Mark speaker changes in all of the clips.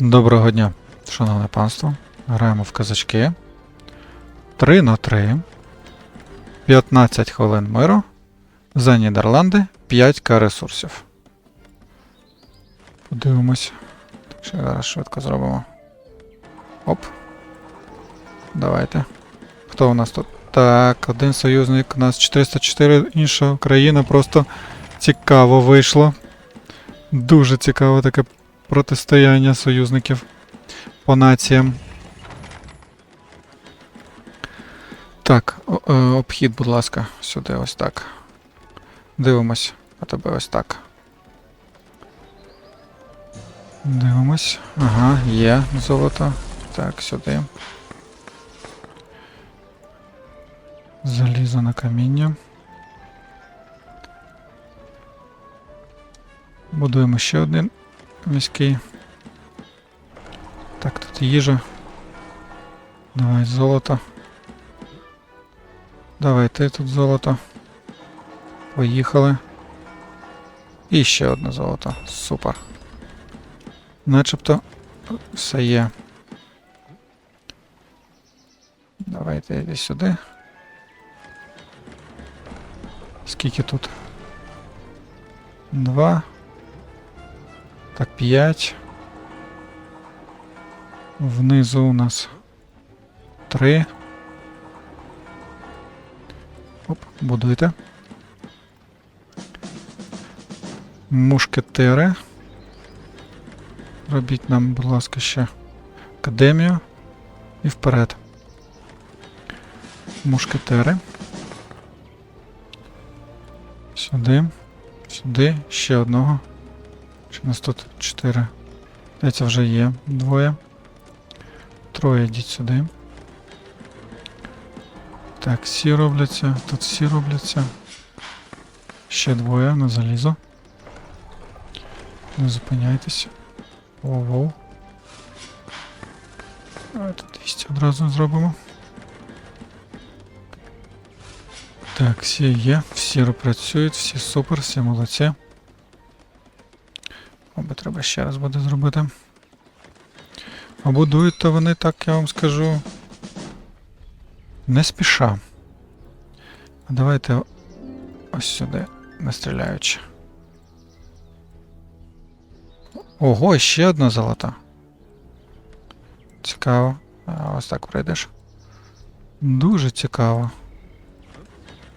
Speaker 1: Доброго дня, шановне панство. Граємо в казачки. 3 на 3. 15 хвилин миру. За Нідерланди 5к ресурсів. Подивимось. Що зараз швидко зробимо. Оп. Давайте. Хто у нас тут? Так, один союзник, у нас 404, інша країна просто цікаво вийшло. Дуже цікаве таке протистояння союзників по націям. Так, е, обхід, будь ласка, сюди ось так. Дивимось, а тебе ось так. Дивимось. Ага, є золото. Так, сюди. Залізо на каміння. Будуємо ще один міський. Так, тут їжа. Давай золото. Давай ти тут золото. Поїхали. І ще одне золото. Супер. Начебто все є. Давайте йди сюди. Скільки тут? Два. Так, 5. Внизу у нас 3. Оп, будуйте. Мушкетери. Робіть нам, будь ласка, ще академію. І вперед. Мушкетери. Сюди. Сюди. Ще одного. Чи нас тут 4? Здається, вже є двоє. Троє йдіть сюди. Так, всі робляться, тут всі робляться. Ще двоє на залізо. Не зупиняйтеся. Воу-воу. Давайте 200 одразу зробимо. Так, всі є, всі працюють, всі супер, всі молодці. Треба ще раз буде зробити. А будують то вони так, я вам скажу. Не спіша. Давайте ось сюди, не стріляючи. Ого, ще одна золота. Цікаво. А ось так пройдеш. Дуже цікаво.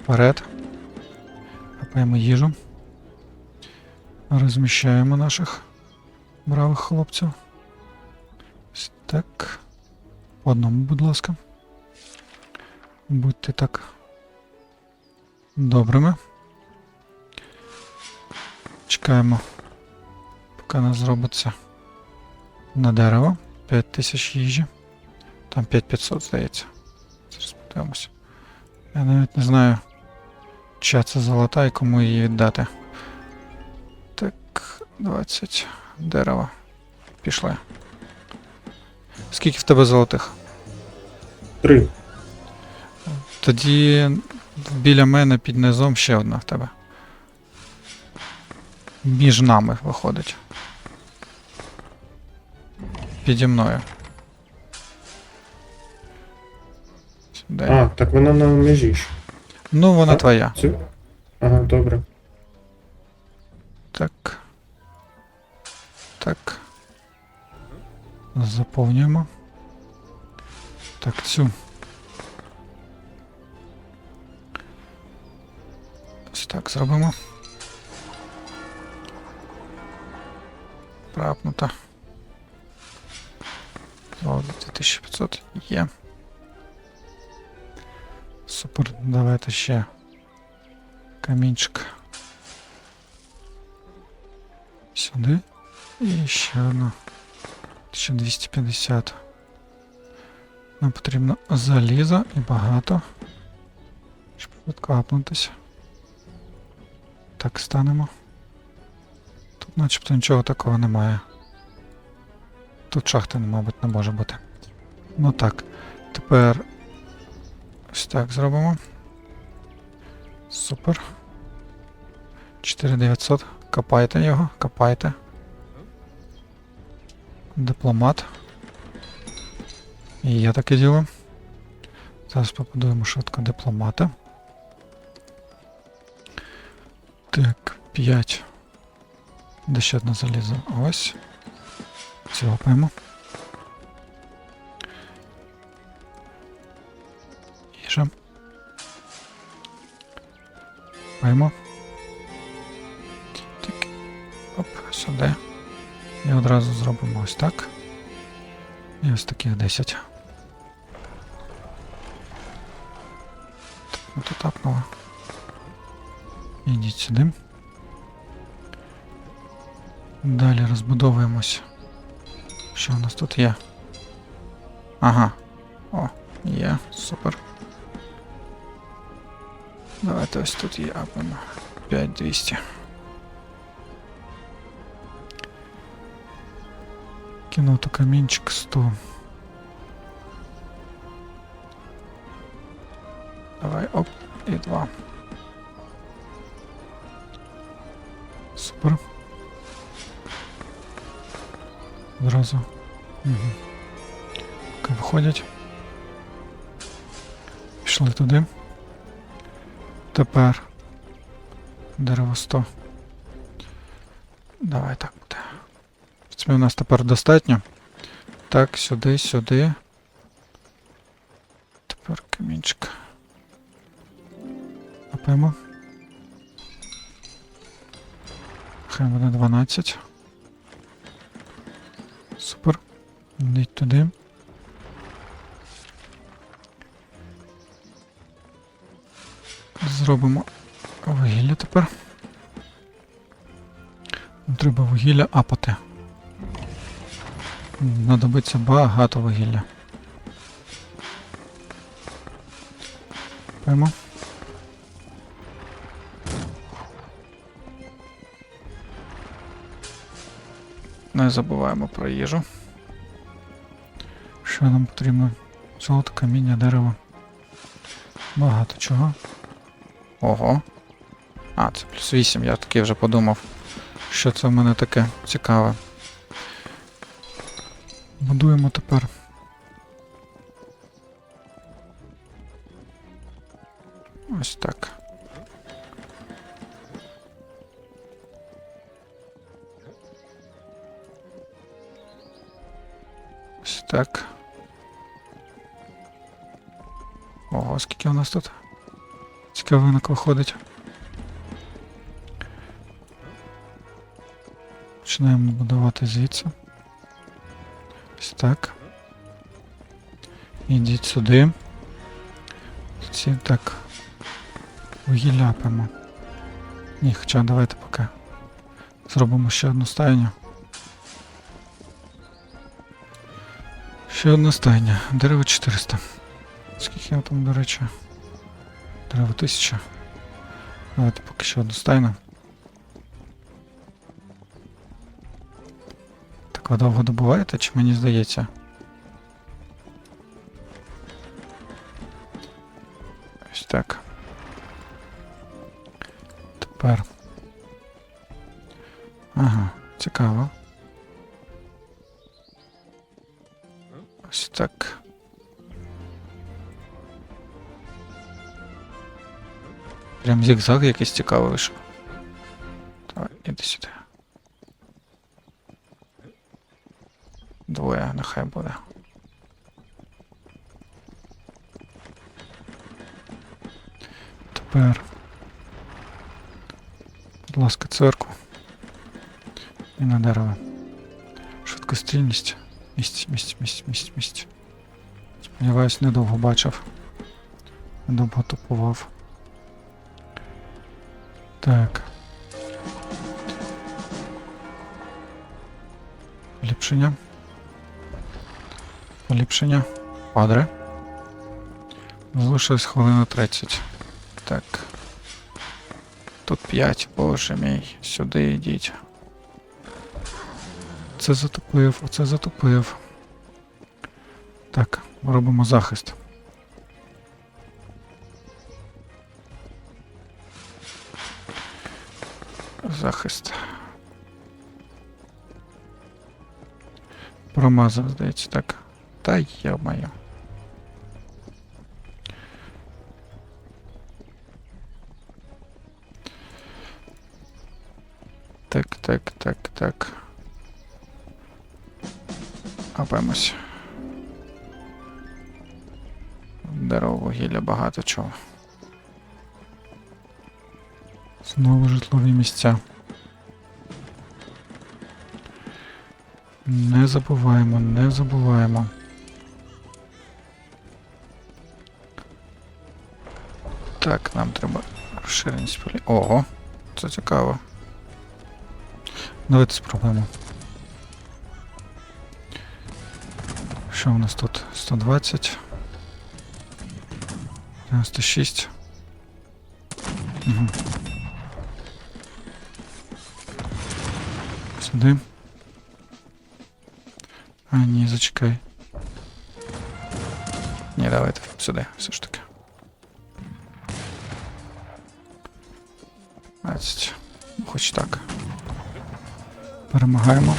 Speaker 1: Вперед. Хапаємо їжу. Розміщаємо наших бравих хлопців. Ось так. По одному, будь ласка. Будьте так. Добрими. Чекаємо, поки нас зробиться на дерево. 5000 їжі. Там 5500, здається. Зараз подивимося. Я навіть не знаю, чия це золота і кому її віддати. Так, 20 дерева. Пішли. Скільки в тебе золотих?
Speaker 2: Три.
Speaker 1: Тоді біля мене під низом ще одна в тебе. Між нами виходить. Піді мною. Сюди.
Speaker 2: А, так вона на межі ж.
Speaker 1: Ну, вона
Speaker 2: А?
Speaker 1: твоя.
Speaker 2: Цю? Ага, добре.
Speaker 1: Так. Заповнюємо. Так, цю. Ось так зробимо. Прапнута. Золото 2500 є. Супер, давайте ще камінчик. Сюди. І ще одна. 1250. Нам потрібно залізо і багато. Щоб відкапнутися. Так станемо. Тут начебто нічого такого немає. Тут шахти, мабуть, не може бути. Ну так. Тепер ось так зробимо. Супер. 4900. Копайте його, копайте. Дипломат. І є таке діло. Зараз побудуємо швидко дипломата. Так, 5. Де ще одне залізо? Ось. Цьопаємо. Їжа. Паємо. Так. Оп, сюди. І одразу зробимо ось так. І ось таких 10. Так, ну тут апнуло. Ідіть сюди. Далі розбудовуємось. Що у нас тут є? Ага. О, є, супер. Давайте ось тут є апнемо. 5200. Кинуто камінчик 100. Давай, оп, і два. Супер. Зразу. Угу. Поки виходять. Пішли туди. Тепер. Дерево 100. Давай так Буде. У нас тепер достатньо. Так, сюди, сюди. Тепер камінчик. Напимо. Хай буде 12. Супер. Йдіть туди. Зробимо вугілля тепер. Треба вугілля апати. Знадобиться багато вугілля. Поймо. Не забуваємо про їжу. Що нам потрібно? Золото, каміння, дерево. Багато чого. Ого. А, це плюс 8, я таки вже подумав, що це в мене таке цікаве. Будуємо тепер. Ось так. Ось так. Ого, скільки у нас тут? Цікавинок виходить. Починаємо будувати звідси. Ось так. Ідіть сюди. Ці так. Вугілля пимо. Ні, хоча давайте поки зробимо ще одну стайню. Ще одна стайня. Дерево 400. Скільки я там, до речі? Дерево 1000. Давайте поки ще одну стайну. Ви довго добуваєте, чи мені здається? Ось так. Тепер. Ага, цікаво. Ось так. Прям зігзаг якийсь цікавий вийшов. Давай, іди сюди. Нехай буде. Тепер. Будь ласка, церкву. І на дерево. Швидкострільність. Місць, місць, місць, місць, місць. Сподіваюсь, недовго бачив. Недовго тупував. Так. Поліпшення. Поліпшення. Падре. Залишилось хвилина 30. Так. Тут 5, боже мій. Сюди йдіть. Це затопив, оце затопив. Так, робимо захист. Захист. Промазав, здається, так. Та йо-моє. Так, так, так, так. Апемось. Дерево вугілля багато чого. Знову житлові місця. Не забуваємо, не забуваємо. Так, нам треба розширеність полі. Ого, це цікаво. Давайте спробуємо. Що у нас тут? 120. 96. Угу. Сюди. А, ні, зачекай. Ні, давайте сюди, все ж таки. 20. Ну, Хоч так. Перемагаємо.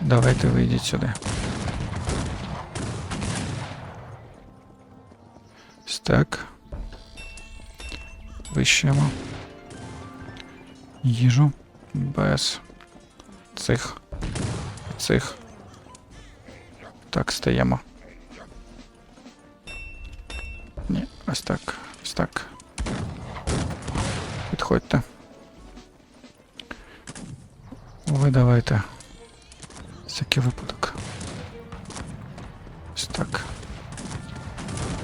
Speaker 1: Давайте вийдіть сюди. Стек. Вищуємо. Їжу. Без цих. Цих. Так, стаємо. Ні. Ось так. Підходьте. Ви давайте. Всякий випадок. Ось так.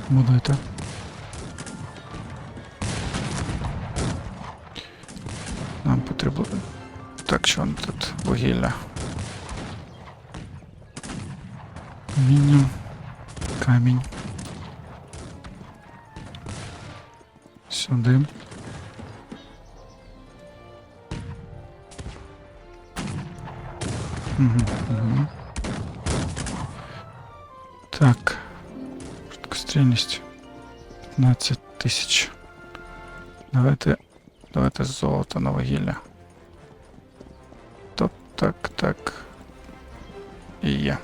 Speaker 1: Будуйте. Нам потрібно. Так, що воно тут вугілля. Каміння. Камінь. Сюди. Угу, угу. Так. Швидкострільність. 15 тисяч. Давайте. Давайте золото на вугілля. То так, так. І є.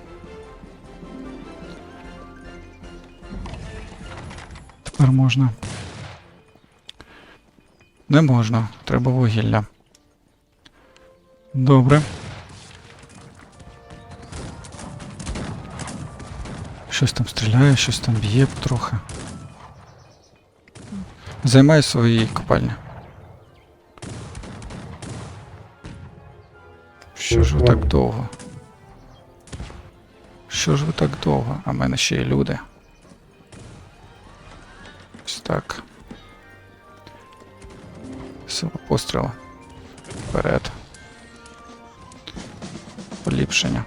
Speaker 1: Тепер можна. Не можна. Треба вугілля. Добре. Щось там стріляє, щось там б'є трохи. Займай свої копальні. Що ж ви так довго? Що ж ви так довго? А в мене ще є люди. Ось так. Сила пострілу. Вперед. Поліпшення.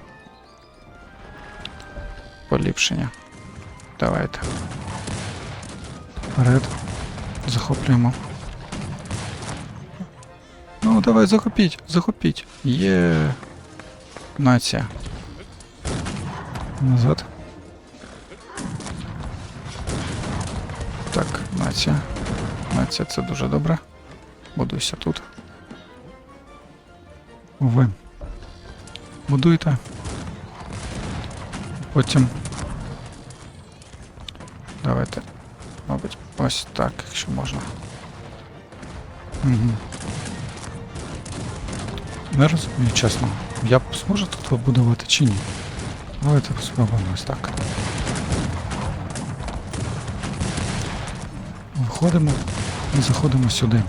Speaker 1: Поліпшення. Давайте. Вперед. Захоплюємо. Ну, давай, захопіть, захопіть. Є. Нація. Назад. Так, нація. Нація це дуже добре. Будуйся тут. Ви. Будуйте. Потім. Давайте. Мабуть, ось так, якщо можна. Угу. Не розумію, чесно. Я зможу тут побудувати чи ні? Давайте спробуємо ось так. Виходимо і заходимо сюди.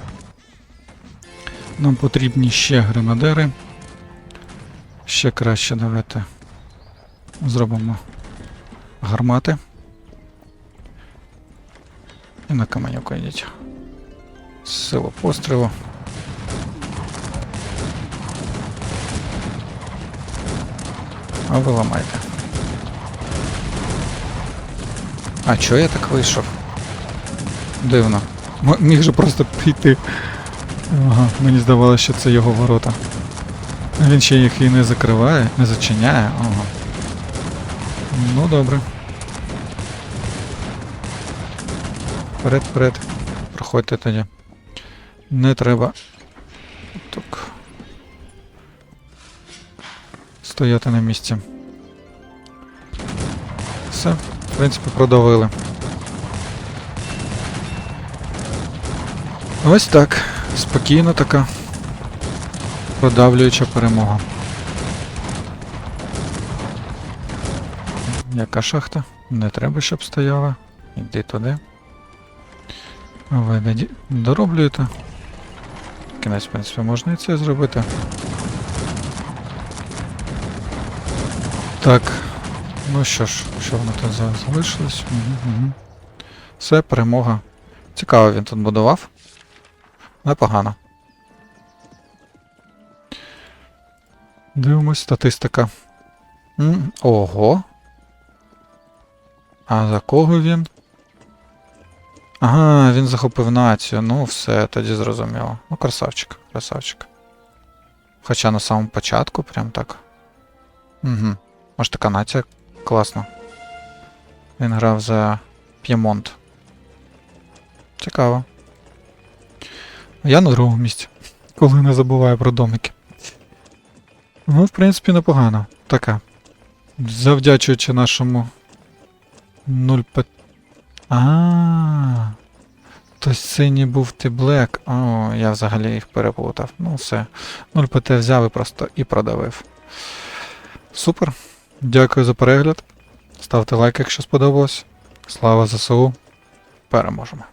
Speaker 1: Нам потрібні ще гренадери. Ще краще давайте зробимо гармати. І на каменюку йдіть. Сила пострілу. А ви ламайте. А чого я так вийшов? Дивно. М- міг же просто піти. Ага, мені здавалося, що це його ворота. Він ще їх і не закриває, не зачиняє. Ага. Ну добре. Вперед, вперед. Проходьте тоді. Не треба. Так. стояти на місці. Все, в принципі, продавили. Ось так. Спокійна така. Продавлююча перемога. Яка шахта? Не треба, щоб стояла. Іди туди. Ви доді- дороблюєте. Кінець, в принципі, можна і це зробити. Так. Ну що ж, що воно тут за- залишилось? Угу, угу. Все, перемога. Цікаво, він тут будував. Непогано. Дивимось, статистика. М, Ого. А за кого він? Ага, він захопив націю. Ну, все, тоді зрозуміло. Ну, красавчик, красавчик. Хоча на самому початку прям так. Угу. Може така нація класна. Він грав за П'ємонт. Цікаво. Я на другому місці, коли не забуваю про домики. Ну, в принципі, непогано. Така. Завдячуючи нашому 0 п. А. То синій був ти Блек. О, я взагалі їх переплутав. Ну все. 0 ПТ взяв і просто і продавив. Супер. Дякую за перегляд. Ставте лайк, якщо сподобалось. Слава ЗСУ. Переможемо.